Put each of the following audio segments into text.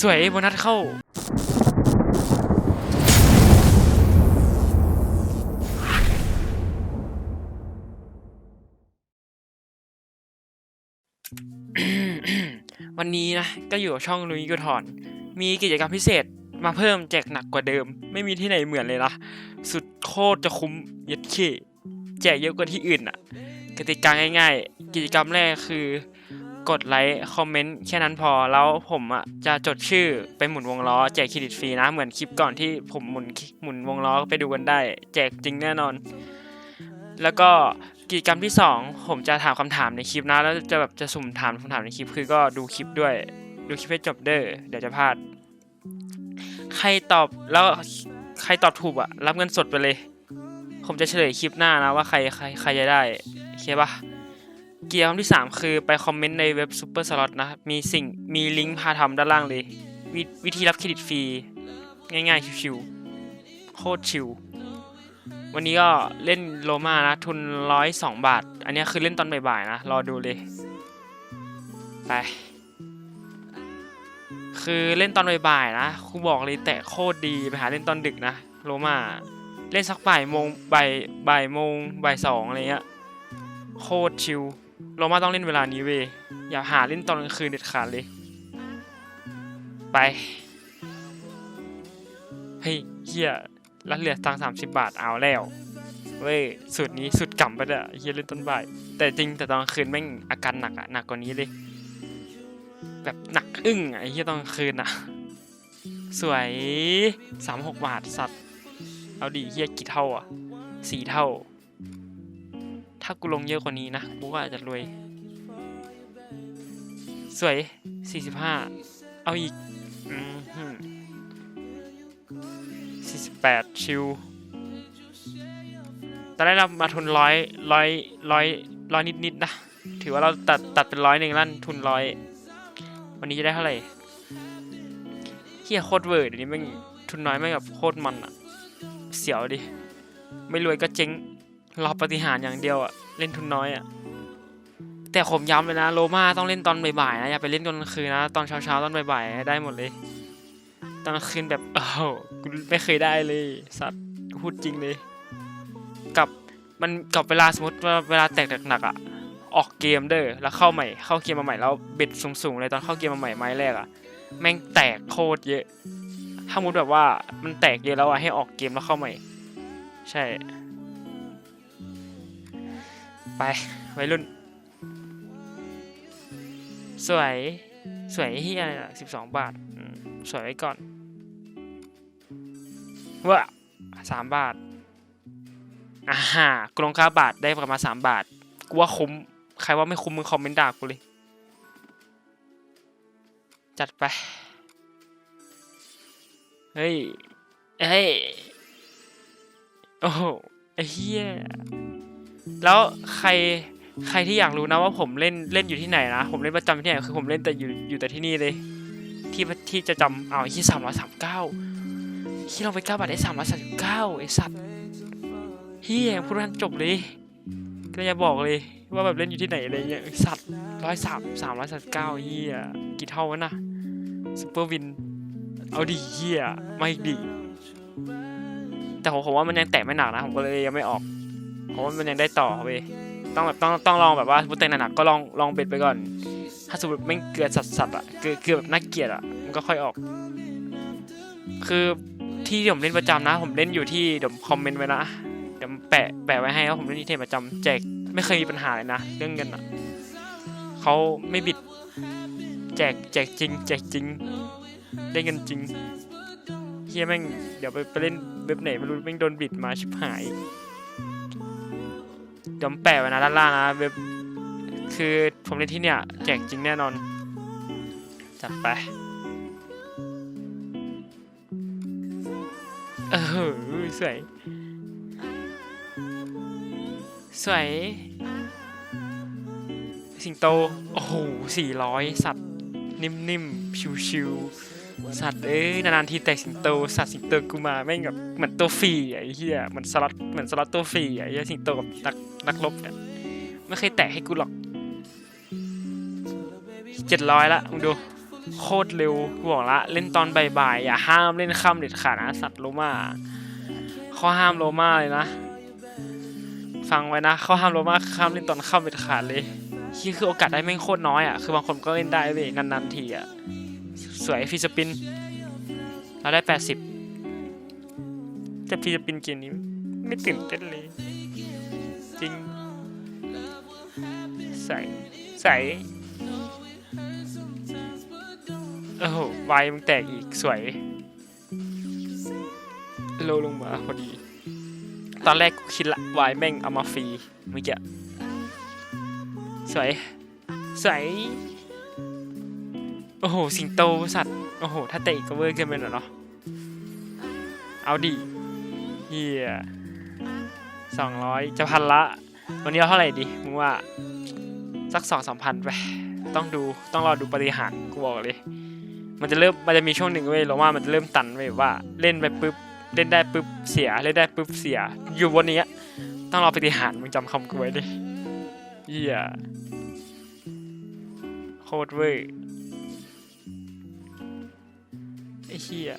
สวยโบนัสเข้า วันนี้นะ ก็อยู่ช่องลุยกูถอน มีกิจกรรมพิเศษมาเพิ่มแจกหนักกว่าเดิม ไม่มีที่ไหนเหมือนเลยนะสุดโคตรจะคุ้มเย็ดเคแจกเยอะกว่าที่อื่นอะ กติกาง่ายๆ กิจกรรมแรกคือ กดไลค์คอมเมนต์แค่นั้นพอแล้วผมอะจะจดชื่อไปหมุนวงล้อแจกเครดิตฟรีนะเหมือนคลิปก่อนที่ผมหมุนหมุนวงล้อไปดูกันได้ แจกจริงแน่นอน แล้วก็กิจกรรมที่ 2 ผมจะถามคำถามในคลิปนะ แล้วจะแบบจะสุ่มถามคำถามในคลิปคือก็ดูคลิปด้วย ดูคลิปให้จบเด้อเดี๋ยวจะพลาด ใครตอบแล้วใครตอบถูกอะรับเงินสดไปเลย ผมจะเฉลยคลิปหน้านะว่าใครใครใครจะได้โอเคปะกิ จกรรมที่ 3 คือไปคอมเมนต์ในเว็บซูเปอร์สล็อตนะ มีสิ่งมีลิงก์พาทำด้านล่างเลยววิธีรับเครดิตฟรี ง่ายๆ ชิวๆโคตรชิว วันนี้ก็เล่นโลมานะ ทุนร้อยสองบาท อันนี้คือเล่นตอนบ่ายๆนะ รอดูเลย ไป คือเล่นตอนบ่ายๆนะครูบอกเลยแตะโคตรดี ไปหาเล่นตอนดึกนะ โลมาเล่นสักบ่ายโมงบ่ายบ่ายโมงบ่ายสองอะไรเงี้ยโคตรชิว ลโลมาต้องเล่นเวลานี้เวยอย่าหาเล่นตอนกลางคืนเด็ดขาดเลย ไป เฮ้ยเฮียแล้วเหลือตังสามสิบบาทเอาแล้ว เว้ยสุดนี้สุดกำไปเลยอะเฮียเล่นต้นบ่าย แต่จริงแต่ตอนกลางคืนแม่งอาการหนักอะหนักกว่านี้เลย แบบหนักอึ้งอะไอ้เฮียตอนกลางคืนอะสวยสามหกบาทสัตว์ เอาดีเฮียกี่เท่าอะสี่เท่า ถ้ากูลงเยอะกว่านี้นะ กูก็อาจจะรวย สวยสี่สิบห้าเอาอีกสี่สิบแปดชิวตอนแรกเรามาทุนร้อยร้อยร้อยร้อยนิดๆนะ ถือว่าเราตัดตัดเป็นร้อยหนึ่งลั่นทุนร้อยวันนี้จะได้เท่าไหร่เฮียโคตรเวอร์เดี๋ยวนี้แม่งทุนน้อยแม่งแบบโคตรมันอะเสียวดิ ไม่รวยก็เจ๊ง รอปฏิหารอย่างเดียวอะเล่นทุนน้อยอะแต่ผมย้ำเลยนะโลมาต้องเล่นตอนบ่ายๆนะอย่าไปเล่นตอนกลางคืนนะตอนเช้าๆตอนบ่ายๆได้หมดเลย ตอนกลางคืนแบบเออกูไม่เคยได้เลย สัตว์พูดจริงเลยกับมันกับเวลาสมมติว่าเวลาแตกหนักๆอะออกเกมเด้อแล้วเข้าใหม่เข้าเกมมาใหม่แล้วเบ็ดสูงๆเลยตอนเข้าเกมมาใหม่ไม้แรกอะแม่งแตกโคตรเยอะ ถ้ามุดแบบว่ามันแตกเยอะแล้วอะให้ออกเกมแล้วเข้าใหม่ ใช่ ไปวัยรุ่น สวย สวยเฮียสิบสองบาท สวยไว้ก่อนว้าสามบาทอ่าฮะกลงค่าบาทได้ประมาณสามบาท กูว่าคุ้ม ใครว่าไม่คุ้มมึงคอมเมนต์ด่ากูเลย จัดไป เฮ้ย เฮ้ย โอ้ไอ้เหี้ย แล้วใครใครที่อยากรู้นะว่าผมเล่นเล่นอยู่ที่ไหนนะผมเล่นประจำที่ไหนคือผมเล่นแต่อยู่อยู่แต่ที่นี่เลย ที่ที่จะจำเอาที่สามร้อยสามเก้าที่เราไปเก้าบาทได้สามร้อยสามสิบเก้าไอ้สัตว์เฮียพูดทันจบเลยก็จะบอกเลยว่าแบบเล่นอยู่ที่ไหนอะไรเงี้ยสัตว์ร้อยสามสามร้อยสามเก้าเฮียกี่เท่าวะนะซูเปอร์วิน เอาดีเฮียไม่ดี แต่ผมผมว่ามันยังแตะไม่หนักนะ ผมก็เลยยังไม่ออก ผมว่ามันยังได้ต่อเว้ยต้องแบบต้องต้องลองแบบว่าสมมติแต่หนักๆก็ลองลองเบ็ดไปก่อน ถ้าสมมติไม่เกลือสัตว์สัตว์อะเกลือเกลือแบบน่าเกลียดอะมันก็ค่อยออก คือที่ผมเล่นประจำนะ ผมเล่นอยู่ที่เดี๋ยวคอมเมนต์ไว้นะเดี๋ยวแปะแปะไว้ให้ว่าผมเล่นที่เทมประจำแจกไม่เคยมีปัญหาเลยนะเรื่องเงินอะเขาไม่บิดแจกแจกจริง แจกจริง ได้เงินจริงเฮียแม่งเดี๋ยวไปไปเล่นเว็บไหนไม่รู้แม่งโดนบิดมาชิบหาย ดี๋ยวผมแปะไว้นะด้านล่างนะเว็บคือผมเล่นที่เนี่ยแจกจริงแน่นอน จัดไป เออสวย สวย สิงโต โอ้โหสี่ร้อยสัตว์นิ่มๆ ชิวๆ สัตว์เอ้ยนานๆทีแตกสิงโต สัตว์สิงโตกูมาแม่งแบบเหมือนตัวฟรีไอ้เหี้ยเหมือนสล็อตเหมือนสล็อตตัวฟรีไอ้เหี้ยสิงโตกับนัก นักรบเนี่ยไม่เคยแตะให้กูหรอกเจ็ดร้อยละมึงดู โคตรเร็วกูบอกละ เล่นตอนบ่ายๆอย่าห้ามเล่นค่ำเด็ดขาดนะสัตว์โลมาข้อห้ามโลมาเลยนะ ฟังไว้นะข้อห้ามโลมาห้ามเล่นตอนค่ำเด็ดขาดเลยที่คือโอกาสได้แม่งโคตรน้อยอะคือบางคนก็เล่นได้เว้ยนานๆทีอะสวยฟิสปินเราได้แปดสิบแต่ฟิสปินเกมนี้ไม่ตื่นเต้นเลย ริง ใส่ใส่โอ้โหไวมึงแตกอีกสวย โลลงมาพอดี ตอนแรกกูคิดละวายแม่งเอามาฟรีเมื่อกี้สวย สวย โอ้โห สิงโตสัตว์ โอ้โห ถ้าเตะกก็เวอร์เกินไปหน่อยเนาะ เอาดิเฮีย สองร้อยจะพันละ วันนี้เอาเท่าไหร่ดีมึงว่าสักสองสามพันไปต้องดูต้องรอดูปฏิหารกูบอกเลย มันจะเริ่มมันจะมีช่วงหนึ่งเว้ยเราว่ามันจะเริ่มตันเว้ยว่าเล่นไปปุ๊บเล่นได้ปุ๊บเสียเล่นได้ปุ๊บเสีย อยู่บนนี้ต้องรอปฏิหารมึงจำคำกูไว้ดิเหี้ยโคตรเว้ยไอ้เหี้ย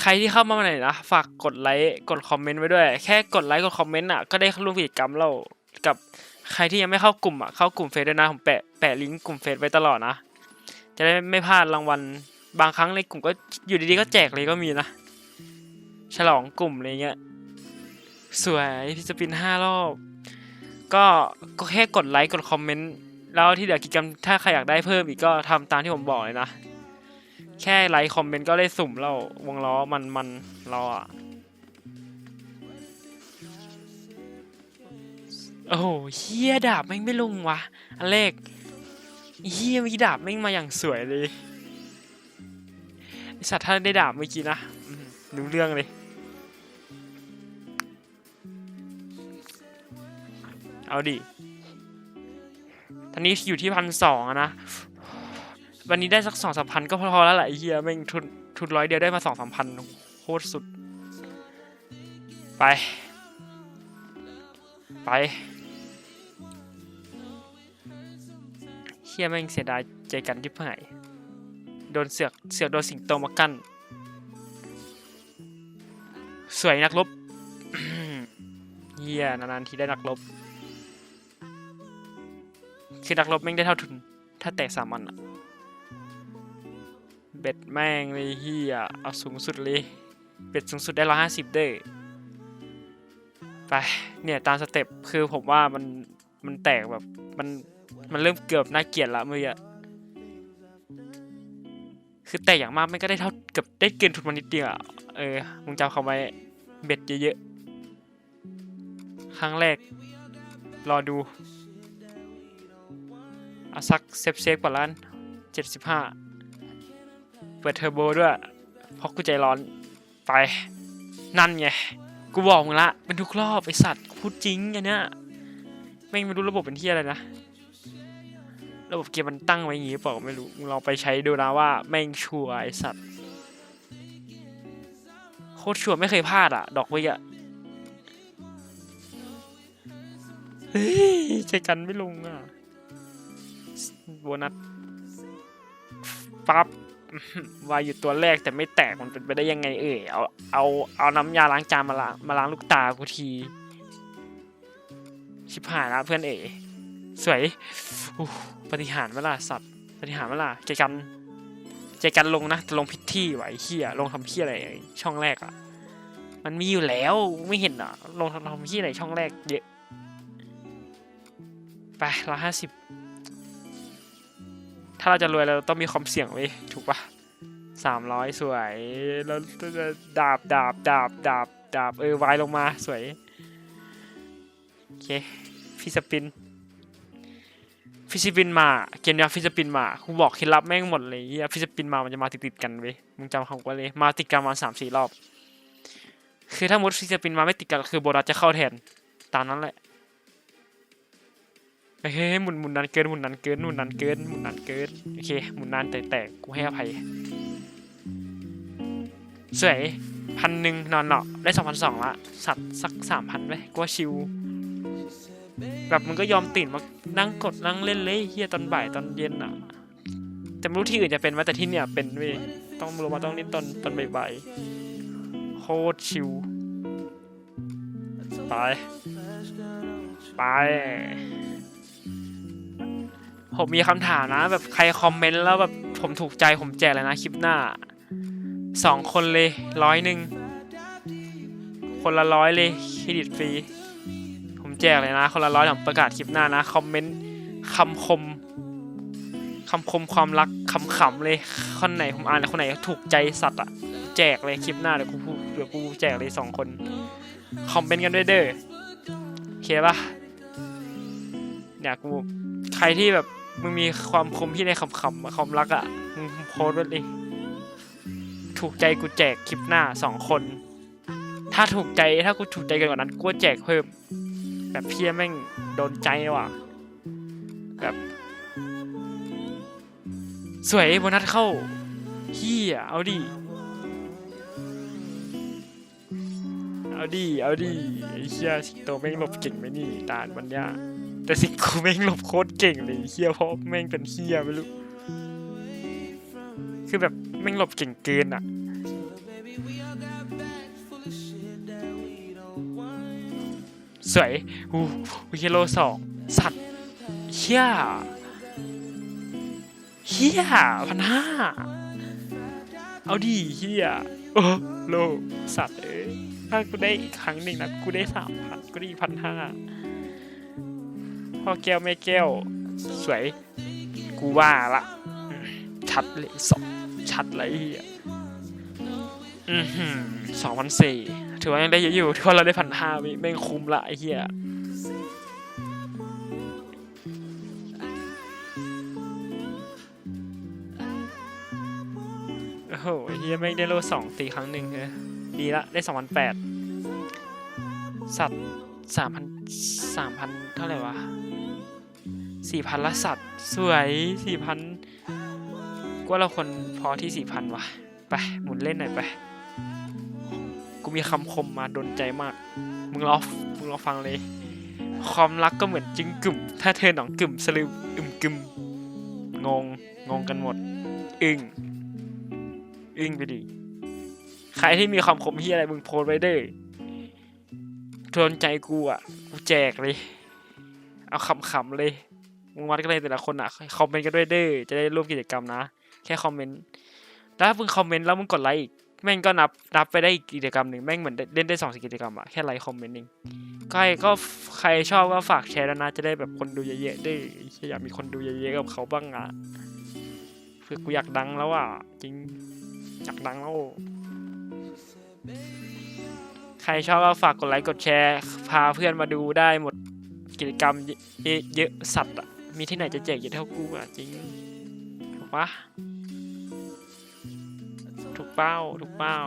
ใครที่เข้ามาใหม่นะ ฝากกดไลค์กดคอมเมนต์ไว้ด้วย แค่กดไลค์กดคอมเมนต์อะก็ได้ร่วมกิจกรรมเรากับใครที่ยังไม่เข้ากลุ่มอะเข้ากลุ่มเฟซด้วยนะผมแปะแปะลิงก์กลุ่มเฟซไว้ตลอดนะ จะได้ไม่พลาดรางวัลบางครั้งในกลุ่มก็อยู่ดีๆก็แจกเลยก็มีนะ ฉลองกลุ่มอะไรเงี้ยสวยพี่สปินห้ารอบ ก็ก็แค่กดไลค์กดคอมเมนต์แล้วที่เหลือกิจกรรมถ้าใครอยากได้เพิ่มอีกก็ทำตามที่ผมบอกเลยนะ แค่ไลค์คอมเมนต์ก็ได้สุ่มแล้ววงล้อมันมันรออะโอ้โหเฮียดาบแม่งไม่ลงวะอันแรกเฮียมีดาบแม่งมาอย่างสวยเลยสัตว์ถ้าได้ดาบเมื่อกี้นะรู้เรื่องเลย เอาดิตอนนี้อยู่ที่พันสองนะ วันนี้ได้สักสองสามพันก็พอแล้วแหละไอ้เฮียแม่งทุนทุนร้อยเดียวได้มาสองสามพันโคตรสุด ไป ไปเฮียแม่งเสียดายใจกันที่หายโดนเสือกเสือกโดนสิงโตมากั้นสวยนักรบเฮียนานๆทีได้นักรบคือนักรบแม่งได้เท่าทุน ถ้าแตกสามันอะ เบ็ดแม่งเลยเฮียเอาสูงสุดเลย เบ็ดสูงสุดได้ร้อยห้าสิบเด้อไป เนี่ยตามสเต็ปคือผมว่ามันมันแตกแบบมันมันเริ่มเกือบน่าเกลียดละมื่อกี้คือแตกอย่างมากไม่ก็ได้เท่าเกับได้เกินทุนมานิดเดียวเออมึงจำคำไว้เบ็ดเยอะๆ ครั้งแรก รอดูเอาสักเซฟเซฟกว่าล้านเจ็ดสิบห้า เปิดเทอร์โบด้วยเพราะกูใจร้อนไป นั่นไง กูบอกมึงละเป็นทุกรอบไอสัตว์พูดจริงอันเนี้ยแม่งไม่รู้ระบบเป็นที่อะไรนะ ระบบเกมมันตั้งไว้อย่างงี้เปล่าไม่รู้มึงลองไปใช้ดูนะว่าแม่งชัวร์ไอสัตว์โคตรชัวร์ไม่เคยพลาดอะ ดอกไว้อะเฮ้ยใจกันไม่ลงอะโบนัสปั๊บ วายอยู่ตัวแรกแต่ไม่แตกมันเป็นไปได้ยังไงเอ่ยเอาเอาเอาน้ำยาล้างจานมาล้างมาล้างลูกตากูที ชิบหายละเพื่อนเอ๋สวยปฏิหารเวล่ะสัตว์ปฏิหารเวล่ะใจกันใจกันลงนะลงผิดที่ไหวเฮียลงทำเฮียอะไรช่องแรกอะ มันมีอยู่แล้วไม่เห็นอะ ลงทำทำเฮียอะไรช่องแรกเยอะไปร้อยห้าสิบาเราจะรวยเราต้องมีความเสี่ยงเว้ถูกปะสามร้อยสวย แล้วดาบดาบดาบดาบดาบเออวายลงมาสวย โอเคฟิสปิน ฟิสปินมาเกมเนี้ยฟิสปินมากูบอกเคล็ดลับแม่งหมดเลยเฮียฟิสปินมามันจะมาติดๆกันเว้ยมึงจำคำกูเลยมาติดกันมาสามสี่รอบ คือถ้ามุดฟิสปินมาไม่ติดกันคือโบนัสจะเข้าแทนตามนั้นแหละ เฮ้ยหมุนหมุนนานเกินหมุนนานเกินหมุนนานเกินหมุนนานเกินโอเคหมุนนานแต่แต่กูให้อภัยสวยพันหนึ่งนอนเนาะได้สองพันสองละสัตว์สักสามพันไหมกูชิวแบบมึงก็ยอมตื่นมานั่งกดนั่งเล่นเลยเฮียตอนบ่ายตอนเย็นอะแต่ไม่รู้ที่อื่นจะเป็นไหมแต่ที่เนี่ยเป็นเว้ยต้องรู้ว่าต้องเล่นตอนตอนบ่ายๆโคตรชิวไปไป ผมมีคำถามนะ แบบใครคอมเมนต์แล้วแบบผมถูกใจผมแจกเลยนะคลิปหน้าสองคนเลยร้อยหนึ่งคนละร้อยเลยเครดิตฟรีผมแจกเลยนะ คนละร้อยผมประกาศคลิปหน้านะคอมเมนต์คำคมคำคมความรักคำขำเลยคนไหนผมอ่านแล้วคนไหนถูกใจสัตว์อะแจกเลยคลิปหน้าเดี๋ยวกูพูเดี๋ยวกูแจกเลยสองคนคอมเมนต์กันด้วยเด้อโอเคปะเนี่ยกูใครที่แบบ มึงมีความคมที่ในคำๆอะความรักอะ มึงโพสต์ไว้เลยถูกใจกูแจกคลิปหน้าสองคน ถ้าถูกใจถ้ากูถูกใจกันกว่านั้นกูก็แจกเพิ่ม แบบเพี้ยแม่งโดนใจว่ะ แบบสวยโบนัสเข้าเฮียเอาดิ เอาดิ เอาดิไอ้เฮียสิงโตแม่งหลบเก่งไหมนี่ตาลวันเนี้ย แต่สิกูแม่งหลบโคตรเก่งเลยเฮียเพราะแม่งเป็นเฮียไม่รู้ คือแบบแม่งหลบเก่งเกินอะสวยอู้วิเฮโลสองสัตว์เฮียเฮียพันห้าเอาดีเฮียโอ้โลสัตว์เอ้ยถ้ากูได้อีกครั้งหนึ่งนะกูได้สามพันกูได้พันห้า พ่อแก้วแม่แก้ว สวย กูว่าละชัดเลยสองชัดเลยเฮียอือหือสองพันสี่ถือว่ายังได้เยอะอยู่ถือว่าเราได้พันห้าวิแม่งคุ้มละไอ้เหี้ยโอ้โหเหี้ยแม่งได้โลสองตีครั้งหนึ่งเลยดีละ ได้สองพันแปดสัตว์ สามพันสามพันเท่าไหร่วะสี่พันละสัตว์ สวยสี่พันกว่าเราคนพอที่สี่พันวะไป หมุนเล่นหน่อยไป กูมีคำคมมาโดนใจมาก มึงรอมึงรอฟังเลย ความรักก็เหมือนจึงกึ่ม ถ้าเธอหนองกึ่มสลืมอึมกึมงง งงกันหมด อึ้งอึ้งไปดิ ใครที่มีคำคมที่อะไรมึงโพสไว้เด้อ โดนใจกูอะกูแจกเลย เอาขำๆเลยมึงวัดกันเลยแต่ละคนอะคอมเมนต์กันด้วยเด้อจะได้ร่วมกิจกรรมนะ แค่คอมเมนต์แล้วถ้ามึงคอมเมนต์แล้วมึงกดไลค์อีกแม่งก็นับนับไปได้อีกกิจกรรมหนึ่งแม่งเหมือนเล่นได้สองกิจกรรมอะแค่ไลค์คอมเมนต์เองให้ก็ใครชอบก็ฝากแชร์แล้วนะจะได้แบบคนดูเยอะๆด้วยอยากมีคนดูเยอะๆกับเขาบ้างอะเพื่อกูอยากดังแล้วอะจริงอยากดังแล้ว รชอบก็ฝากกดไลค์กดแชร์ พาเพื่อนมาดูได้หมดกิจกรรมเยอะสัตว์อะมีที่ไหนจะแจกเยอะเท่ากูอะจริงถูกปะถูกเป้าถูกเป้า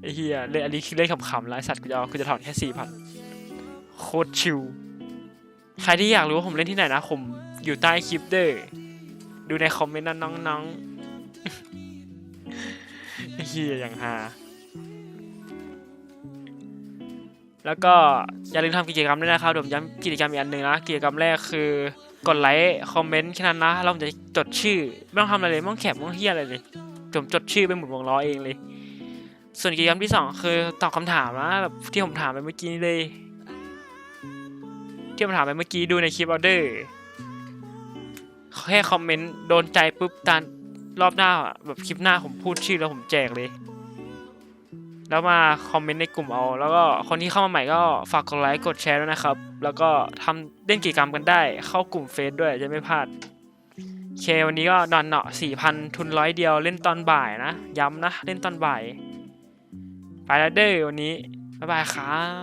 ไอ้เหี้ยเล่นอันนี้คือเล่นขำๆไอ้สัตว์กูจะกูจะถอนแค่สี่พันโคตรชิว ใครที่อยากรู้ว่าผมเล่นที่ไหนนะ ผมอยู่ใต้คลิปเด้อดูในคอมเมนต์นะน้องๆไอ้เหี้ยอย่างฮา แล้วก็อย่าลืมทำกิจกรรมด้วยนะครับผมย้ำกิจกรรมอีกอันหนึ่งนะกิจกรรมแรกคือกดไลค์คอมเมนต์แค่นั้นนะเราจะจดชื่อไม่ต้องทำอะไรเลยไม่ต้องแคปไม่ต้องเฮียอะไรเลยผมจดชื่อเป็นหมุนวงล้อเองเลย ส่วนกิจกรรมที่สองคือตอบคำถามนะแบบที่ผมถามไปเมื่อกี้เลย ที่ผมถามไปเมื่อกี้ดูในคลิปออเดอร์แค่คอมเมนต์โดนใจปุ๊บตานรอบหน้าแบบคลิปหน้าผมพูดชื่อแล้วผมแจกเลย แล้วมาคอมเมนต์ในกลุ่มเอา แล้วก็คนที่เข้ามาใหม่ก็ฝากกดไลค์กดแชร์ด้วยนะครับ แล้วก็ทำเล่นกิจกรรมกันได้ เข้ากลุ่มเฟซด้วยจะไม่พลาดโอเควันนี้ก็นอนเนาะสี่พันทุนร้อยเดียวเล่นตอนบ่ายนะ ย้ำนะ เล่นตอนบ่าย ไปแล้วเด้อวันนี้ บ๊ายบายครับ